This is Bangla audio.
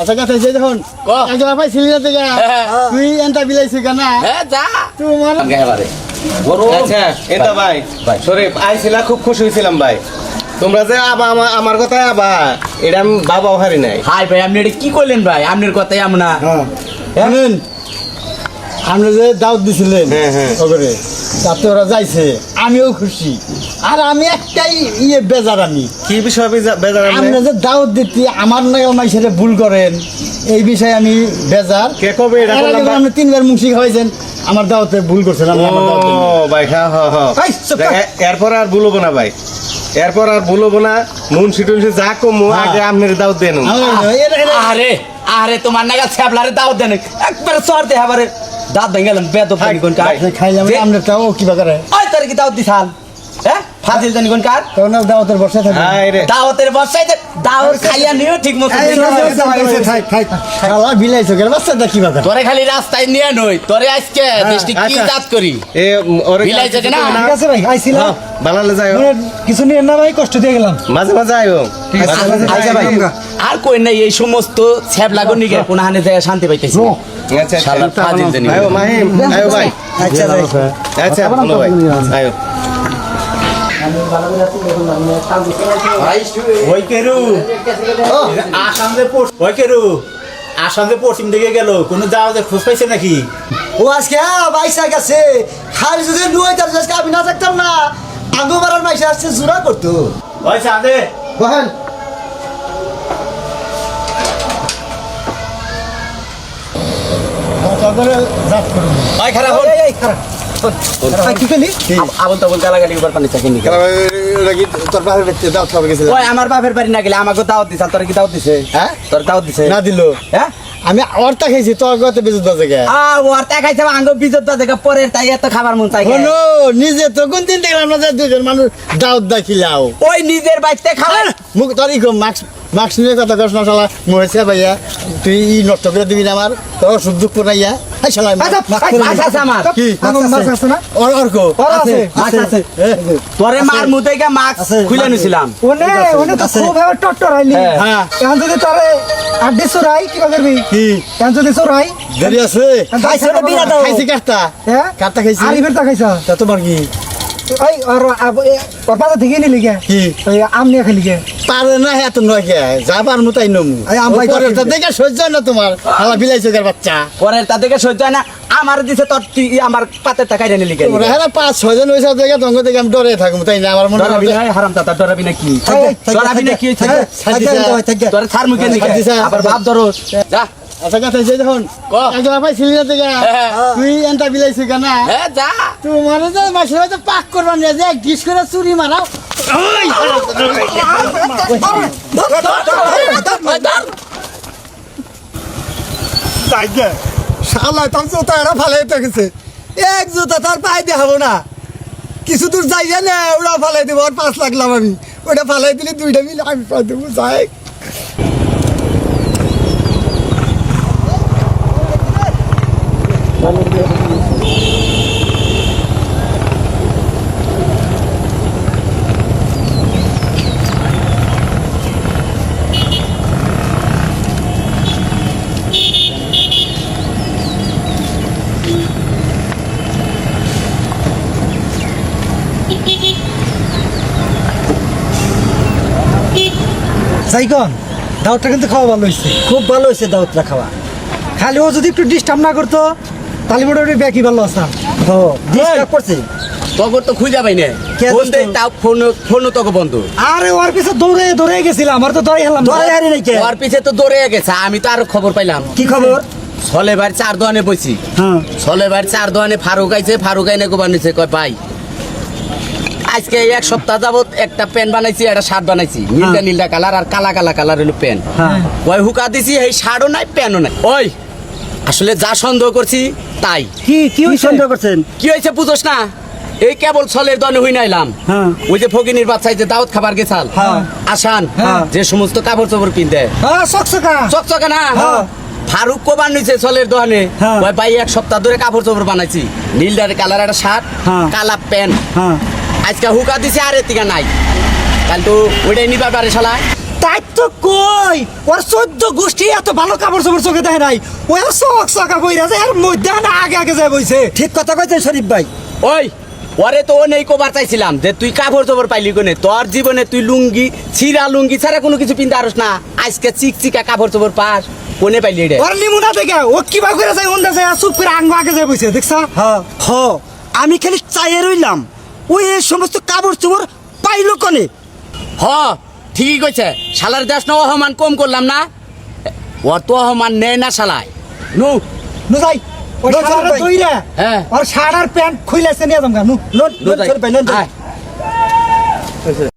আচ্ছা কথা হচ্ছে দেখুন। একলা পাইছিলি না থেকে হ্যাঁ। তুই এনটা বিলাইছি কেনা হ্যাঁ তোমার আচ্ছা এটা ভাই। ভাই। শরীফ আইছিলা খুব খুশি হয়েছিলাম ভাই। তোমরা যে আবা আমার কথা আবা এটা আমি বাবাও হারি নাই। হাই ভাই আপনি এটা কি করলেন ভাই? আপনার কথাই আমরা আপনি যে দাওয়াত দিছিলেন হ্যাঁ, হ্যাঁ। তাতে ওরা যাইছে আমিও খুশি। আর আমি একটাই ইয়ে বেজার আমি কি বিষয় বেজা- বেজার আপনি? যে দাওয়াত দিতে আমার নাগাল মাইসেরে ভুল করেন এই বিষয়ে আমি বেজার। কে কবে এটা করলাম? আপনি তিনবার মুন্সি খাওয়াইছেন আমার দাওয়াতে ভুল করছেন আপনি আমার দাওয়াত ও ভাই হ্যাঁ হ্যাঁ হ্যাঁ। এরপর আর ভুলবো না ভাই। এরপর আর ভুলবো না। মুন্সি টুনসি যা কমু হ্যাঁ। আগে আপনার দাও দেন আরে আরে তোমার নাগা ছ্যাবলারে দাও দেন। একবার সর দে হাবারে। দাঁত ভেঙে গেলাম বেদ কোন কার? খাইলাম তাও ওই তোর কি দিছাল? হ্যাঁ? ফাজিল জানি কোন কার? তখন আর দাওয়াতের বর্ষা থাকে হাই রে। দাওয়াতের বসাই দে দাওয়াত খাইয়া নিও ঠিক মতো থাক, থাক। শালা বিলাইছো কেন? বাচ্চাটা কি বাগান তোরে খালি রাস্তায় নিয়ে নই তোরে আজকে দেশটি কি আচ্ছা। জাত করি? এ ওরে বিলাই কাছে না? না। ঠিক আছে ভাই আইছিলাম। হ্যাঁ, বানালে যাই কিছু নিয়ে না ভাই কষ্ট দিয়ে গেলাম। মাঝে মাঝে আইও আচ্ছা ভাই আর কই নাই এই সমস্ত ছ্যাব লাগো নিগে কোন হানে যায় শান্তি পাইতেছি। আচ্ছা শালা ফাজিল জানি আইও মাহিম আইও ভাই আচ্ছা ভাই। আচ্ছা ভালো ভাই। আইও ওই কেরু আসাম যে পড়- ওই কেরু পশ্চিম দিকে গেল। কোনো যে খোঁজ পাইছে নাকি? ও আজকে বাইসা গেছে। খালি যদি নুয়ে তার আজকে আমি না থাকতাম না আগো মাইসে আসছে জোড়া করতো। ওই চাঁদে বহেন। বাড়িতে দাওয়াত খাবে গেছিল? ওই আমার বাপের বাড়ি না গেলে আমাকে দাওয়াত দিছ তোর কি দাওয়াত দিছে? হ্যাঁ? তোর দাওয়াত দিছে? না দিল। হ্যাঁ? আমি অর্থা খাইছি তোর গতে বেজত বাজে গে। আ তা খাইছে আঙ্গ বিজত দা দেখা পরে তাই এত খাবার মন চাই হলো নিজে তো কোন দিন দেখলাম না যে দুজন মানুষ দাওয়াত দাখিলাও। ওই নিজের বাড়িতে খাবার। মুখ তোর ইকো মাস্ক মাস্ক নিয়ে কথা কস না শালা মরেছে ভাইয়া। তুই ই নষ্ট করে দিবি না আমার তোর সুখ দুঃখ নাইয়া হাই শালা মাছ আছে আমার কি? মাছ আছে। না? ওর অর্ক আছে মাছ আছে। তোরে মার মুতে গা মাছ খুলে নিছিলাম। ওনে ওনে তো খুব ভাবে টট্টর আইলি হ্যাঁ। এখন যদি তোরে আড্ডি চোরাই কি করবি? কি? এখন যদি চোরাই দেরি আছে। খাইছে না বিনা দাও। খাইছি কাটটা। হ্যাঁ? কাটটা খাইছি। আলিফের তা খাইছ। তা তোমার কি? ওই আব- ওর পাতা থেকে নিলি গে কি? ওই আম নিয়ে খেলি গে পারে না এত নয় কে যাবার মতাই নমু। আম পাই পরে তো দেখে সহ্য হয় না তোমার হালা বিলাইছো কার বাচ্চা। পরে তা দেখে সহ্য হয় না। আমার দিছে তোর তুই আমার পাতে টাকা নিলি লিখে ওরা হ্যাঁ পাঁচ ছয়জন হয়েছে দেখে তোমাকে দেখে আমি ডরে থাকুম তাই না আমার মনে ডরাবি হয় না হারাম দাদা ডরাবি না কি? ডরাবি না কি হয়েছে তোর ছাড় মুখে নিকে। আবার ভাব ধরো যা। আচ্ছা কথা হচ্ছে দেখুন। ক। একলা পাইছিলি না হ্যাঁ। তুই এনটা বিলাইছি কেন? যা। তোমার যে মাসে হয়তো পাক করবার নিয়ে যে ডিস করে চুরি মারাও। শালা তার জুতা এরা ফালাই গেছে। এক জুতা তার পায়ে দেখাবো না। কিছু দূর যাইয়া না ওরা ফালাই দেবো আর পাঁচ লাখ লাভ আমি। ওটা ফালাই দিলে দুইটা মিলে আমি পাই দেবো যাই। সাইকন দাওয়াতটা কিন্তু খাওয়া ভালো হয়েছে খুব ভালো হয়েছে দাওয়াতটা খাওয়া। খালি ও যদি একটু ডিস্টার্ব না করতো তাহলে মোটামুটি ব্যাকি ভালো আসতাম ও ডিস্টার্ব করছে? তখন তো খুঁজে পাই না ফোন? দেই তাও ফোন ফোন তোকে বন্ধ। আরে ওর পিছে দৌড়ে দৌড়ে গেছিলাম আমার তো ধরে হেলাম ধরে হারি নাই কে? ওর পিছে তো দৌড়ে গেছে আমি তো আর খবর পাইলাম। কি খবর? ছলে ভাই চার দোকানে বসি হ্যাঁ। ছলে ভাই চার দোকানে ফারুক আইছে ফারুক আইনে গোবার নিছে কয় ভাই আজকে এক সপ্তাহ যাবত একটা প্যান বানাইছি একটা শার্ট বানাইছি। নীলটা নীলটা কালার আর কালা কালা কালার হলো প্যান ওই হুকা দিছি এই শার্টও নাই প্যানও নাই। ওই। আসলে যা সন্দেহ করছি তাই। কি কি সন্দেহ করছেন কি হয়েছে বুঝোস না? এই কেবল ছলের দনে হই নাইলাম। হ্যাঁ। ওই যে ফকিনির বাচ্চাই যে দাওয়াত খাবার গেছাল। আসান যে সমস্ত কাপড় চোপড় কিনতে হ্যাঁ চকচকা। চকচকে না? ফারুক কোবার নিছে ছলের দোকানে হ্যাঁ। ভাই এক সপ্তাহ ধরে কাপড় চোপড় বানাইছি। নীল কালার একটা শার্ট হ্যাঁ। কালা প্যান্ট হ্যাঁ। আজকে হুকা দিছে আর এতিকা নাই। কাল তো ওইটাই নিবার পারে শালায় তাই তো কই ওর চোদ্দ গোষ্ঠী এত ভালো কাপড় চোপড় চোখে দেয় নাই। ওই চোখ চকা বইরা যায় আর মধ্যে না আগে আগে যায় বইছে। ঠিক কথা কইছে শরীফ ভাই। ওই ওরে তো নেই কবার চাইছিলাম যে তুই কাপড় চোপড় পাইলি কোনে? তোর জীবনে তুই লুঙ্গি ছিঁড়া লুঙ্গি ছাড়া কোনো কিছু পিনতে আরস না। আজকে চিক চিকা কাপড় চোপড় পাস। কোনে পাইলি এটা ওর লিমুনা দেখে ও কিবা করে যায় অন্য যায় চুপ করে আঙ্গ আগে যায় বইছে দেখছ? হ্যাঁ। হ আমি খালি চাইয়ে রইলাম। ওই এই সমস্ত কাপড় চোপড় পাইলো কনে হ ঠিকই কইছে শালার দেশ না অহমান কম করলাম না ওর তো অহমান নেয় না শালায় নু নু যাই ওর শালার। দইরা হ্যাঁ। ওর শালার প্যান্ট খুইলাছে নিয়ে যাম গা নু লোন লোন। শরীফ ভাই লোন।